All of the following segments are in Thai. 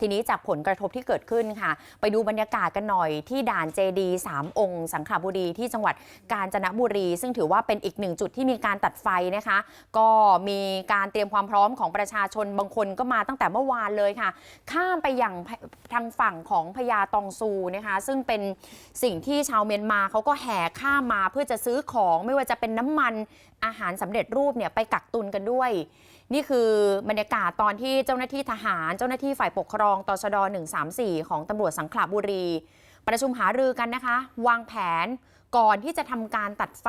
ทีนี้จากผลกระทบที่เกิดขึ้นค่ะ ไปดูบรรยากาศกันหน่อยที่ด่านเจดีสามองค์ สังขบุรีที่จังหวัดกาญจนบุรี ซึ่งถือว่าเป็นอีกหนึ่งจุดที่มีการตัดไฟนะคะ ก็มีการเตรียมความพร้อมของประชาชนบางคนก็มาตั้งแต่เมื่อวานเลยค่ะ ข้ามไปอย่างทางฝั่งของพญาตองซูนะคะ ซึ่งเป็นสิ่งที่ชาวเมียนมาเขาก็แห่ข้ามมาเพื่อจะซื้อของไม่ว่าจะเป็นน้ำมันอาหารสำเร็จรูปเนี่ยไปกักตุนกันด้วย นี่คือบรรยากาศตอนที่เจ้าหน้าที่ทหาร เจ้าหน้าที่ฝ่ายปกครองตชด134 ของตำรวจสังขละบุรี ประชุมหารือกันนะคะ วางแผนก่อนที่จะทำการตัดไฟ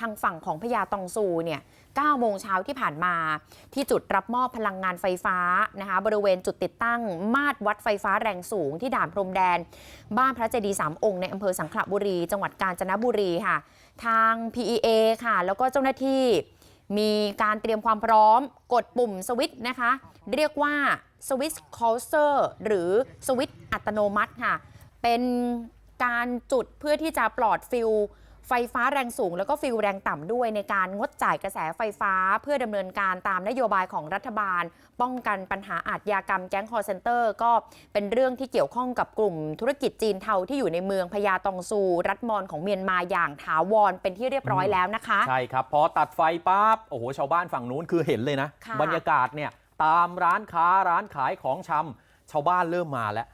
ทางฝั่งของพญาตองซูเนี่ย9โมงเช้าที่ผ่านมา ที่จุดรับมอบพลังงานไฟฟ้านะคะบริเวณจุดติดตั้ง มาตรวัดไฟฟ้าแรงสูงที่ด่านพรมแดน บ้านพระเจดีย์สามองค์ในอำเภอสังขละบุรี จังหวัดกาญจนบุรีค่ะ ทาง PEA ค่ะ แล้วก็เจ้าหน้าที่ มีการเตรียมความพร้อมกดปุ่มสวิตช์นะคะ เรียกว่าสวิตช์คอลเซอร์หรือสวิตช์อัตโนมัติค่ะ เป็นการจุดเพื่อที่จะปลอดฟิล ไฟฟ้าแรงสูง แล้วก็ฟิลแรงต่ำด้วยในการงดจ่ายกระแสไฟฟ้า เพื่อดำเนินการตามนโยบายของรัฐบาล ป้องกันปัญหาอาทยากรรมแก๊งคอร์เซนเตอร์ ก็เป็นเรื่องที่เกี่ยวข้องกับกลุ่มธุรกิจจีนเทาที่อยู่ในเมืองพญาตองซู รัฐมอนของเมียนมาอย่างถาวรเป็นที่เรียบร้อยแล้วนะคะ ใช่ครับพอตัดไฟปั๊บโอ้โหชาวบ้านฝั่งนู้นคือเห็นเลยนะะบรรยากาศเนี่ยตามร้านค้าร้านขายของชำชาวบ้านเริ่มมาแล้ว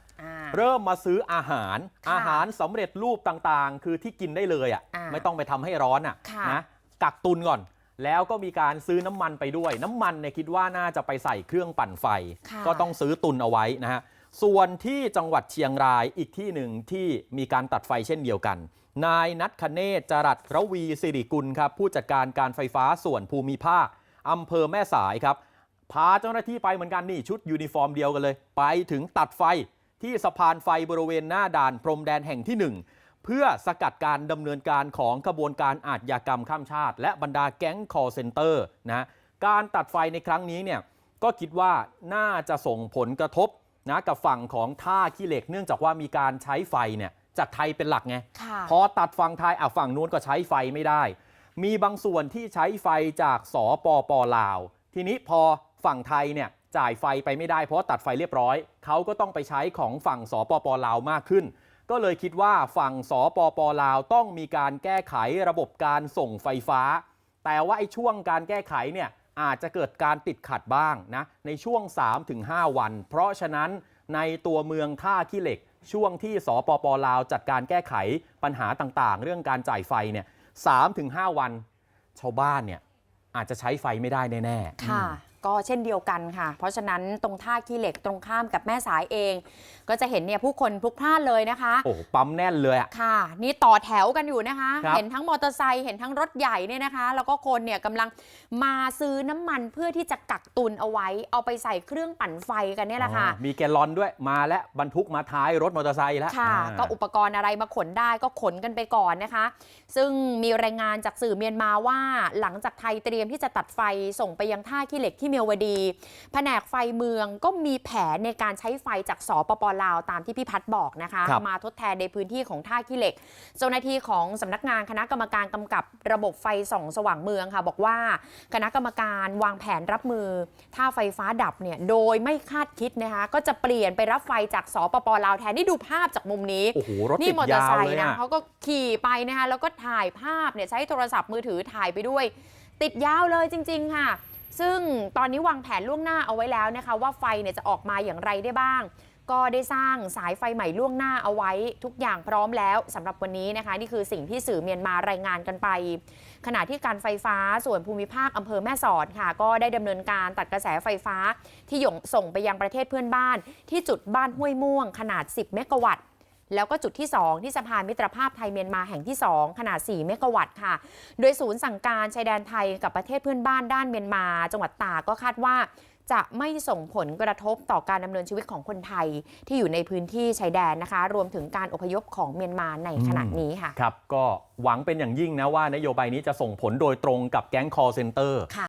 เริ่มมาซื้ออาหารค่ะอาหารสำเร็จรูปต่างๆ คือที่กินได้เลยอะอ่าไม่ต้องไปทำให้ร้อนอะค่ะนะกักตุนก่อน แล้วก็มีการซื้อน้ำมันไปด้วย น้ำมันเนี่ยคิดว่าน่าจะไปใส่เครื่องปั่นไฟค่ะก็ต้องซื้อตุนเอาไว้นะฮะส่วนที่จังหวัดเชียงรายอีกที่หนึ่งที่มีการตัดไฟเช่นเดียวกัน นายนัทคเนศจรัสระวีสิริกุลครับผู้จัดการการไฟฟ้าส่วนภูมิภาคอำเภอแม่สายครับพาเจ้าหน้าที่ไปเหมือนกันนี่ชุดยูนิฟอร์มเดียวกันเลย ไปถึงตัดไฟ ที่สะพานไฟบริเวณหน้าด่านพรมแดนแห่งที่ 1 เพื่อสกัดการดำเนินการของขบวนการอาชญากรรมข้ามชาติ และบรรดาแก๊ง call center นะการตัดไฟในครั้งนี้เนี่ยก็คิดว่าน่าจะส่งผลกระทบนะกับฝั่งของท่าขี้เหล็กเนื่องจากว่ามีการใช้ไฟเนี่ยจากไทยเป็นหลักไงค่ะพอตัดฝั่งไทยอะฝั่งนู้นก็ใช้ไฟไม่ได้ มีบางส่วนที่ใช้ไฟจากสปปลาว ทีนี้พอฝั่งไทยเนี่ย จ่ายไฟไปไม่ได้เพราะตัดไฟเรียบร้อย เขาก็ต้องไปใช้ของฝั่งสปปลาวมากขึ้น ก็เลยคิดว่าฝั่งสปปลาวต้องมีการแก้ไขระบบการส่งไฟฟ้า แต่ว่าไอ้ช่วงการแก้ไขเนี่ยอาจจะเกิดการติดขัดบ้างนะในช่วง 3-5 วัน เพราะฉะนั้นในตัวเมืองท่าขี้เหล็ก ช่วงที่สปปลาวจัดการแก้ไขปัญหาต่างๆ เรื่องการจ่ายไฟเนี่ย3-5วัน ชาวบ้านเนี่ยอาจจะใช้ไฟไม่ได้แน่ๆค่ะ ก็เช่นเดียวกันค่ะ เพราะฉะนั้นตรงท่าขี้เหล็กตรงข้ามกับแม่สายเอง ก็จะเห็นเนี่ยผู้คนพลุกพล่านเลยนะคะ โอ้โหปั๊มแน่นเลยอะ ค่ะ นี่ต่อแถวกันอยู่นะคะ ครับ เห็นทั้งมอเตอร์ไซค์เห็นทั้งรถใหญ่เนี่ยนะคะ แล้วก็คนเนี่ยกำลังมาซื้อน้ำมันเพื่อที่จะกักตุนเอาไว้ เอาไปใส่เครื่องปั่นไฟกันเนี่ยแหละค่ะ อ๋อมีแกลลอนด้วยมาและบรรทุกมาท้ายรถมอเตอร์ไซค์แล้วค่ะ อ่า ก็อุปกรณ์อะไรมาขนได้ก็ขนกันไปก่อนนะคะ ซึ่งมีรายงานจากสื่อเมียนมาว่า หลังจากไทยเตรียมที่จะตัดไฟส่งไปยังท่าขี้เหล็กที่เมียวดี แผนกไฟเมืองก็มีแผนในการใช้ไฟจากสปปลาวตามที่พี่พัฒน์บอกนะคะครับมาทดแทนในพื้นที่ของท่าขี้เหล็ก เจ้าหน้าที่ของสำนักงานคณะกรรมการกำกับระบบไฟส่องสว่างเมืองค่ะ บอกว่าคณะกรรมการวางแผนรับมือ ถ้าไฟฟ้าดับเนี่ยโดยไม่คาดคิดนะคะ ก็จะเปลี่ยนไปรับไฟจากสปปลาวแทนนี่ดูภาพจากมุมนี้โอ้โหรถนี่ติดมอเตอร์ยาไซวค์เลยนะอะเขาก็ขี่ไปนะคะแล้วก็ถ่ายภาพเนี่ยใช้โทรศัพท์มือถือถ่ายไปด้วย ติดยาวเลยจริง ๆ ค่ะ ซึ่งตอนนี้วางแผนล่วงหน้าเอาไว้แล้วนะคะ ว่าไฟเนี่ยจะออกมาอย่างไรได้บ้าง ก็ได้สร้างสายไฟใหม่ล่วงหน้าเอาไว้ทุกอย่างพร้อมแล้วสำหรับวันนี้นะคะ นี่คือสิ่งที่สื่อเมียนมารายงานกันไป ขณะที่การไฟฟ้าส่วนภูมิภาคอำเภอแม่สอดค่ะ ก็ได้ดำเนินการตัดกระแสไฟฟ้าที่ยงส่งไปยังประเทศเพื่อนบ้าน ที่จุดบ้านห้วยม่วงขนาด 10 เมกะวัตต์ แล้วก็จุดที่ 2 ที่สะพานมิตรภาพไทยเมียนมาแห่งที่ 2 ขนาด 4 เมกะวัตต์ค่ะ โดยศูนย์สั่งการชายแดนไทยกับประเทศเพื่อนบ้านด้านเมียนมา จังหวัดตากก็คาดว่าจะไม่ส่งผลกระทบต่อการดำเนินชีวิตของคนไทยที่อยู่ในพื้นที่ชายแดนนะคะ รวมถึงการอพยพของเมียนมาในขณะนี้ค่ะ ครับ ก็หวังเป็นอย่างยิ่งนะว่านโยบายนี้จะส่งผลโดยตรงกับแก๊ง call center ค่ะ